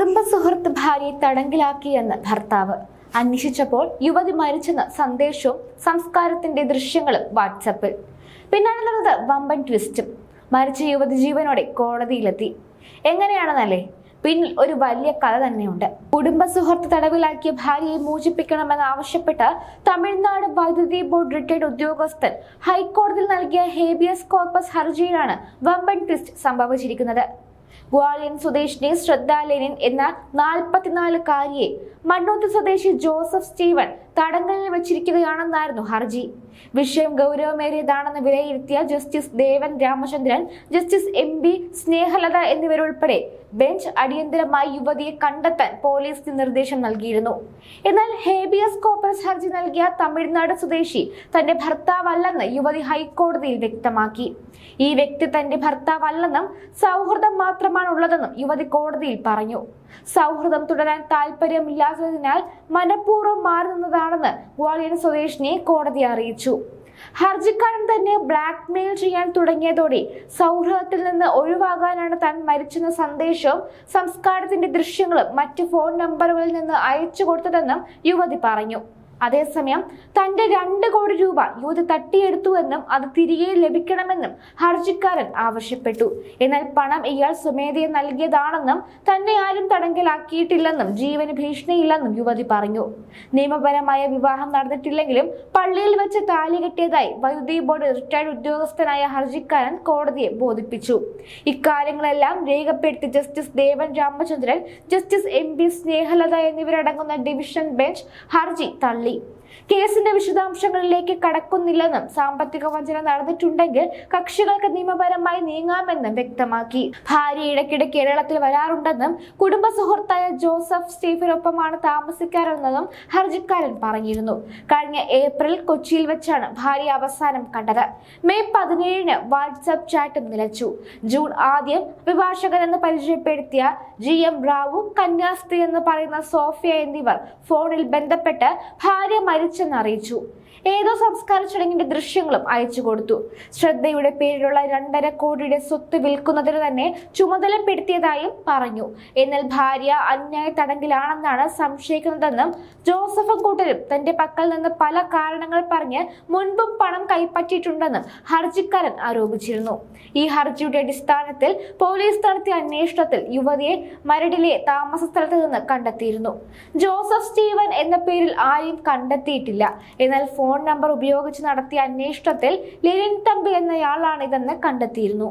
കുടുംബസുഹൃത്ത് ഭാര്യയെ തടങ്കിലാക്കിയെന്ന് ഭർത്താവ്. അന്വേഷിച്ചപ്പോൾ യുവതി മരിച്ചെന്ന സന്ദേശവും സംസ്കാരത്തിന്റെ ദൃശ്യങ്ങളും വാട്സപ്പിൽ. പിന്നാലെ വമ്പൻ ട്വിസ്റ്റും. മരിച്ച യുവതി ജീവനോടെ കോടതിയിലെത്തി. എങ്ങനെയാണെന്നല്ലേ? പിന്നിൽ ഒരു വലിയ കഥ തന്നെയുണ്ട്. കുടുംബ സുഹൃത്ത് തടവിലാക്കിയ ഭാര്യയെ മോചിപ്പിക്കണമെന്ന് ആവശ്യപ്പെട്ട് തമിഴ്നാട് വൈദ്യുതി ബോർഡ് റിട്ടയർഡ് ഉദ്യോഗസ്ഥൻ ഹൈക്കോടതിയിൽ നൽകിയ ഹേബിയസ് കോർപ്പസ് ഹർജിയിലാണ് വമ്പൻ ട്വിസ്റ്റ് സംഭവിച്ചിരിക്കുന്നത്. ഗ്വാളിയൻ സ്വദേശിനി ശ്രദ്ധ ലെനിൻ എന്ന നാൽപ്പത്തിനാലുകാരിയെ മണ്ണൂത്ത് സ്വദേശി ജോസഫ് സ്റ്റീവൻ തടങ്കലിൽ വച്ചിരിക്കുകയാണെന്നായിരുന്നു ഹർജി. വിഷയം ഗൗരവമേറിയതാണെന്ന് വിലയിരുത്തിയ justice Devan Ramachandran justice M B Snehalatha എന്നിവരുൾപ്പെടെ ബെഞ്ച് അടിയന്തരമായി യുവതിയെ കണ്ടെത്താൻ പോലീസിന് നിർദ്ദേശം നൽകിയിരുന്നു. എന്നാൽ ഹേബിയസ് കോർപ്പസ് ഹർജി നൽകിയ തമിഴ്നാട് സ്വദേശി തന്റെ ഭർത്താവല്ലെന്ന് യുവതി ഹൈക്കോടതിയിൽ വ്യക്തമാക്കി. ഈ വ്യക്തി തന്റെ ഭർത്താവല്ലെന്നും സൗഹൃദം മാത്രമാണുള്ളതെന്നും യുവതി കോടതിയിൽ പറഞ്ഞു. സൗഹൃദം തുടരാൻ താല്പര്യമില്ലാത്തതിനാൽ മനഃപൂർവം മാറി നിന്നതാണെന്ന് ഗ്വാളിയൻ സ്വദേശിനെ കോടതി അറിയിച്ചു. ഹർജിക്കാരൻ തന്നെ ബ്ലാക്ക് മെയിൽ ചെയ്യാൻ തുടങ്ങിയതോടെ സൗഹൃദത്തിൽ നിന്ന് ഒഴിവാകാനാണ് താൻ മരിച്ചെന്ന സന്ദേശവും സംസ്കാരത്തിന്റെ ദൃശ്യങ്ങളും മറ്റ് ഫോൺ നമ്പറുകളിൽ നിന്ന് അയച്ചു കൊടുത്തതെന്നും യുവതി പറഞ്ഞു. അതേസമയം തന്റെ രണ്ട് കോടി രൂപ യുവതി തട്ടിയെടുത്തുവെന്നും അത് തിരികെ ലഭിക്കണമെന്നും ഹർജിക്കാരൻ ആവശ്യപ്പെട്ടു. എന്നാൽ പണം ഇയാൾ സ്വമേധയെ നൽകിയതാണെന്നും തന്നെ ആരും തടങ്കലാക്കിയിട്ടില്ലെന്നും ജീവന് ഭീഷണിയില്ലെന്നും യുവതി പറഞ്ഞു. നിയമപരമായ വിവാഹം നടന്നിട്ടില്ലെങ്കിലും പള്ളിയിൽ വെച്ച് താലി കെട്ടിയതായി വൈദ്യുതി ബോർഡ് റിട്ടയർഡ് ഉദ്യോഗസ്ഥനായ ഹർജിക്കാരൻ കോടതിയെ ബോധിപ്പിച്ചു. ഇക്കാര്യങ്ങളെല്ലാം രേഖപ്പെടുത്തി justice Devan Ramachandran justice M B Snehalatha എന്നിവരടങ്ങുന്ന ഡിവിഷൻ ബെഞ്ച് ഹർജി തള്ളി. り。കേസിന്റെ വിശദാംശങ്ങളിലേക്ക് കടക്കുന്നില്ലെന്നും സാമ്പത്തിക വഞ്ചന നടന്നിട്ടുണ്ടെങ്കിൽ കക്ഷികൾക്ക് നിയമപരമായി നീങ്ങാമെന്നും വ്യക്തമാക്കി. ഭാര്യ ഇടയ്ക്കിടെ കേരളത്തിൽ വരാറുണ്ടെന്നും കുടുംബ സുഹൃത്തായ ജോസഫ് സ്റ്റീഫിനൊപ്പമാണ് താമസിക്കാറെന്നതും ഹർജിക്കാരൻ പറഞ്ഞിരുന്നു. കഴിഞ്ഞ ഏപ്രിൽ കൊച്ചിയിൽ വെച്ചാണ് ഭാര്യ അവസാനം കണ്ടത്. മെയ് പതിനേഴിന് വാട്സ്ആപ്പ് ചാറ്റും നിലച്ചു. ജൂൺ ആദ്യം അഭിഭാഷകൻ എന്ന് പരിചയപ്പെടുത്തിയ ജി എം റാവു കന്യാസ്ത്രീ എന്ന് പറയുന്ന സോഫിയ എന്നിവർ ഫോണിൽ ബന്ധപ്പെട്ട് ഭാര്യ മരിച്ചെന്ന് അറിയിച്ചു ഏതോ സംസ്കാര ചടങ്ങിന്റെ ദൃശ്യങ്ങളും അയച്ചു കൊടുത്തു. ശ്രദ്ധയുടെ പേരിലുള്ള രണ്ടര കോടിയുടെ സ്വത്ത് വിൽക്കുന്നതിന് തന്നെ ചുമതലപ്പെടുത്തിയതായും പറഞ്ഞു. എന്നാൽ ഭാര്യ അന്യായ തടങ്കിലാണെന്നാണ് സംശയിക്കുന്നതെന്നും ജോസഫും കൂട്ടരും തന്റെ പക്കൽ നിന്ന് പല കാരണങ്ങൾ പറഞ്ഞ് മുൻപും പണം കൈപ്പറ്റിയിട്ടുണ്ടെന്നും ഹർജിക്കാരൻ ആരോപിച്ചിരുന്നു. ഈ ഹർജിയുടെ അടിസ്ഥാനത്തിൽ പോലീസ് നടത്തിയ അന്വേഷണത്തിൽ യുവതിയെ മരടിലെ താമസ സ്ഥലത്ത് നിന്ന് കണ്ടെത്തിയിരുന്നു. ജോസഫ് സ്റ്റീവൻ എന്ന പേരിൽ ആരെയും കണ്ടെത്തിയിട്ടില്ല എന്നാൽ ഫോൺ നമ്പർ ഉപയോഗിച്ച് നടത്തിയ അന്വേഷണത്തിൽ ലിനിൻ തമ്പി എന്നയാളാണ് എന്നയാളാണിതെന്ന് കണ്ടെത്തിയിരുന്നു.